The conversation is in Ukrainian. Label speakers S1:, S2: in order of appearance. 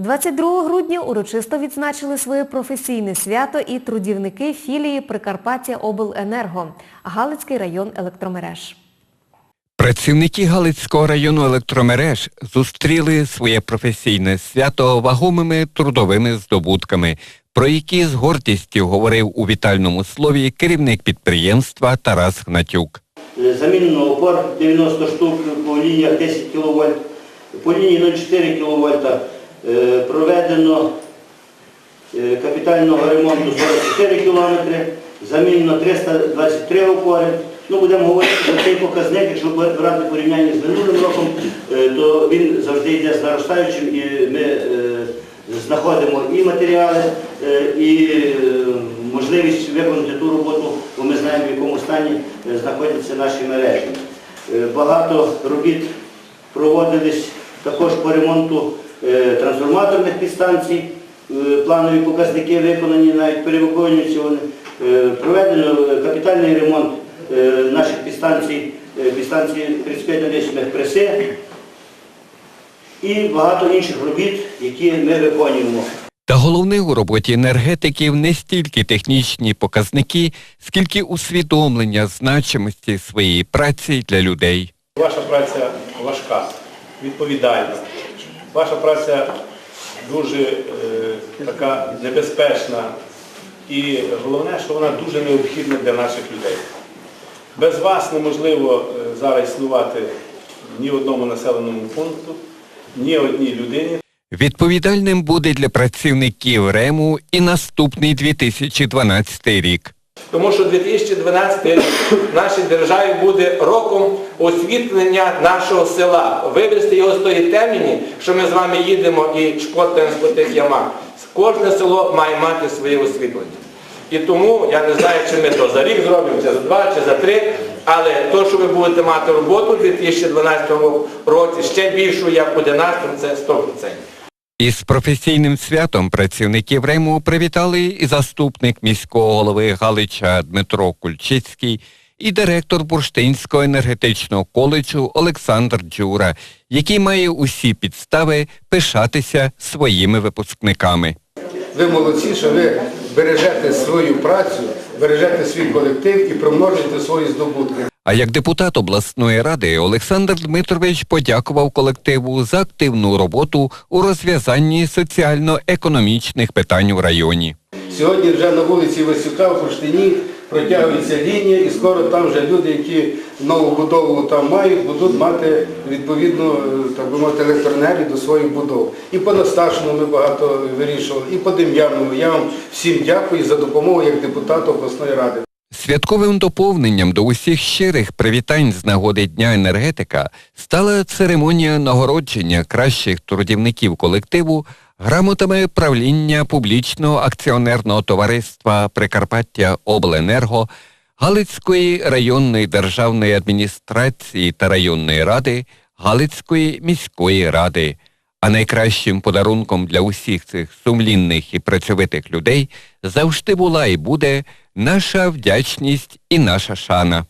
S1: 22 грудня урочисто відзначили своє професійне свято і трудівники філії Прикарпаття Обленерго, Галицький район електромереж.
S2: Працівники Галицького району електромереж зустріли своє професійне свято вагомими трудовими здобутками, про які з гордістю говорив у вітальному слові керівник підприємства Тарас Гнатюк.
S3: Замінено опор 90 штук по лініях 10 кВт, по лінії 0,4 кВт. Проведено е, капітального ремонту 44 км, замінено 323 опори. Ну, будемо говорити про цей показник, якщо брати порівняння з минулим роком, е, то він завжди йде з наростаючим і ми е, знаходимо і матеріали, е, і е, можливість виконати ту роботу, бо ми знаємо, в якому стані е, знаходяться наші мережі. Е, Багато робіт проводились також по ремонту е, трансформаторних підстанцій. Е, Планові показники виконані, навіть перевиконуються вони. Е, Проведено е, капітальний ремонт е, наших підстанцій, е, підстанції 35 одесних преси і багато інших робіт, які ми виконуємо.
S2: Та головне у роботі енергетиків не стільки технічні показники, скільки усвідомлення значимості своєї праці для людей.
S4: Ваша праця важка, відповідальна. Ваша праця дуже е, така небезпечна і головне, що вона дуже необхідна для наших людей. Без вас неможливо е, зараз існувати ні одному населеному пункту, ні одній людині.
S2: Відповідальним буде для працівників РЕМу і наступний 2012 рік.
S5: Тому що 2012 рік в нашій державі буде роком освітлення нашого села. Вивести його з тої темені, що ми з вами їдемо і шпортаємо по тих ямах. Кожне село має мати своє освітлення. І тому я не знаю, чи ми то за рік зробимо, чи за два, чи за три, але то, що ви будете мати роботу у 2012 році, ще більшу, як у 2011, це 100%.
S2: Із професійним святом працівників РЕМу привітали і заступник міського голови Галича Дмитро Кульчицький, і директор Бурштинського енергетичного коледжу Олександр Джура, який має усі підстави пишатися своїми випускниками.
S6: Ви молодці, що ви бережете свою працю, бережете свій колектив і примножуєте свої здобутки.
S2: А як депутат обласної ради Олександр Дмитрович подякував колективу за активну роботу у розв'язанні соціально-економічних питань у районі.
S6: Сьогодні вже на вулиці Васюка в Пуштині протягується лінія, і скоро там вже люди, які нову будову там мають, будуть мати відповідно е, так би мовити, електроенергію до своїх будов. І по Насташину ми багато вирішували, і по Дем'яному. Я вам всім дякую за допомогу як депутату обласної ради.
S2: Святковим доповненням до усіх щирих привітань з нагоди Дня енергетика стала церемонія нагородження кращих трудівників колективу грамотами правління публічного акціонерного товариства Прикарпаття Обленерго, Галицької районної державної адміністрації та районної ради, Галицької міської ради. А найкращим подарунком для усіх цих сумлінних і працьовитих людей завжди була і буде наша вдячність і наша шана.